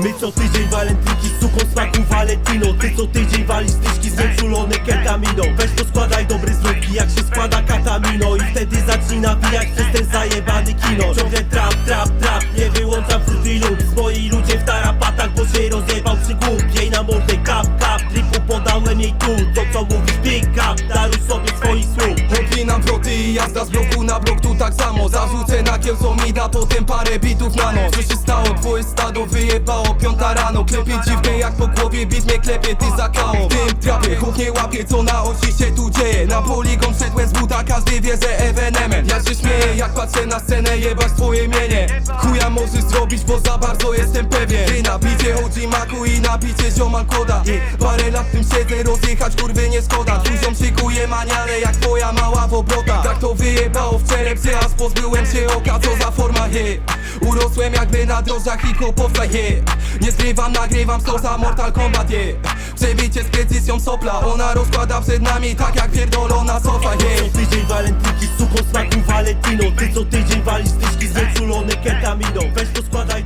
My co tydzień walentynki z suką smaku Valentino Ty co tydzień walisz tyśki zwiększulone ketaminą. Weź to składaj dobry zrób jak się składa katamino. I wtedy zacznij nawijać przez ten zajebany kino. Ciągle trap, trap, trap, nie wyłączam fruity loops. Moi ludzie w tarapatach, bo się rozjebał przy głupie na mordę. Kap, kap, tripu podałem jej tu. To co mówisz big up, daruj sobie swoich słów Odpinam wroty i jazda z bloku na blok tu tak samo. Zarzucę na da potem parę bitów na noc. Co się stało? Twoje stado wyjebało piąta rano Klepie dziwnie jak po głowie bit mnie klepie Ty za kało W tym trapie chłop nie łapie co na osi się tu dzieje. Na poligon wszedłem z buta każdy wie że ewenement. Ja się śmieję jak patrzę na scenę jebać twoje mienie. Chuja możesz zrobić bo za bardzo jestem pewien. Ty na bicie OG Maku i na bicie ziomal koda. Parę lat w tym siedzę rozjechać kurwy nie szkoda Dużą szykuje maniale jak twoja mała w obrotach. Tak to wyjebało w czerepcie aż pozbyłem się oka co za forma je Urosłem jakby na drożdżach i kopowca je. Nie zgrywam, nagrywam stosa Mortal Kombat je. Przebicie z precyzją sopla Ona rozkłada przed nami tak jak pierdolona sofa je. Co tydzień walentynki z suką smaku Valentino Ty co tydzień walisz tyśki zwiększulone ketaminą Weź to składaj